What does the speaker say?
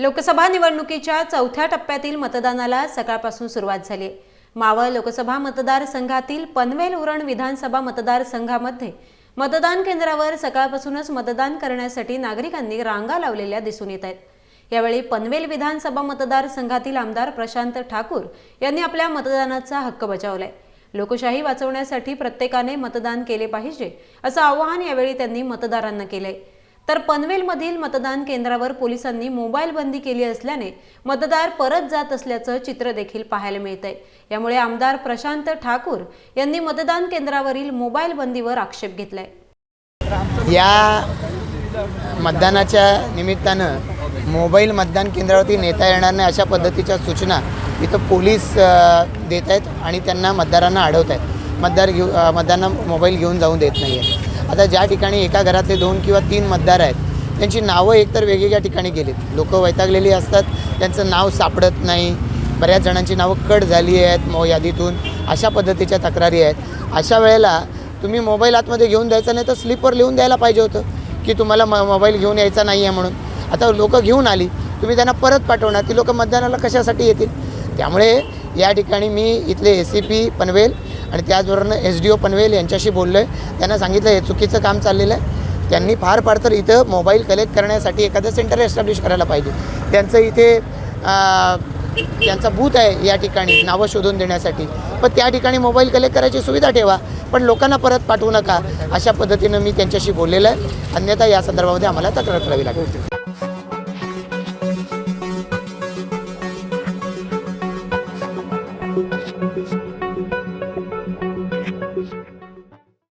लोकसभा निवडणुकीच्या चौथ्या टप्प्यातील मतदानाला सकाळपासून सुरुवात झाली आहे. मावळ लोकसभा मतदारसंघातील पनवेल उरण विधानसभा मतदारसंघामध्ये मतदान केंद्रावर सकाळपासूनच मतदान करण्यासाठी नागरिकांनी रांगा लावलेल्या दिसून येत आहेत. यावेळी पनवेल विधानसभा मतदारसंघातील आमदार प्रशांत ठाकूर यांनी आपल्या मतदानाचा हक्क बजावलाय. लोकशाही वाचवण्यासाठी प्रत्येकाने मतदान केले पाहिजे असं आवाहन यावेळी त्यांनी मतदारांना केलंय. तर पनवेलमधील मतदान केंद्रावर पोलिसांनी मोबाईल बंदी केली असल्याने मतदार परत जात असल्याचं चित्र देखील पाहायला मिळत आहे यामुळे आमदार प्रशांत ठाकूर यांनी मतदान केंद्रावरील मोबाईल बंदीवर आक्षेप घेतलाय. या मतदानाच्या निमित्तानं मोबाईल मतदान केंद्रावरती नेता येणार नाही अशा पद्धतीच्या सूचना इथं पोलीस देत आहेत आणि त्यांना मतदारांना अडवत आहेत मतदार घेऊ मतदारांना मोबाईल घेऊन जाऊन देत नाही आहे आता ज्या ठिकाणी एका घरातले दोन किंवा तीन मतदार आहेत त्यांची नावं एकतर वेगवेगळ्या ठिकाणी गेलीत. लोक वैतागलेली असतात त्यांचं नाव सापडत नाही. बऱ्याच जणांची नावं कट झाली आहेत मो यादीतून. अशा पद्धतीच्या तक्रारी आहेत. अशा वेळेला तुम्ही मोबाईल आतमध्ये घेऊन द्यायचा नाही तर स्लिपवर लिहून द्यायला पाहिजे होतं की तुम्हाला म मोबाईल घेऊन यायचा नाही आहे म्हणून. आता लोकं घेऊन आली तुम्ही त्यांना परत पाठवणार. ती लोकं मतदानाला कशासाठी येतील? त्यामुळे या ठिकाणी मी इथले ए सी पी पनवेल आणि त्याचबरोबर एस डी ओ पनवेल यांच्याशी बोललो आहे त्यांना सांगितलं हे चुकीचं काम चाललेलं आहे. त्यांनी फार फार तर इथं मोबाईल कलेक्ट करण्यासाठी एखादं सेंटर एस्टॅब्लिश करायला पाहिजे. त्यांचं इथे त्यांचा बूथ आहे या ठिकाणी नावं शोधून देण्यासाठी. पण त्या ठिकाणी मोबाईल कलेक्ट करायची सुविधा ठेवा पण लोकांना परत पाठवू नका. अशा पद्धतीनं मी त्यांच्याशी बोललेलं आहे. अन्यथा या संदर्भामध्ये आम्हाला तक्रार करावी लागेल.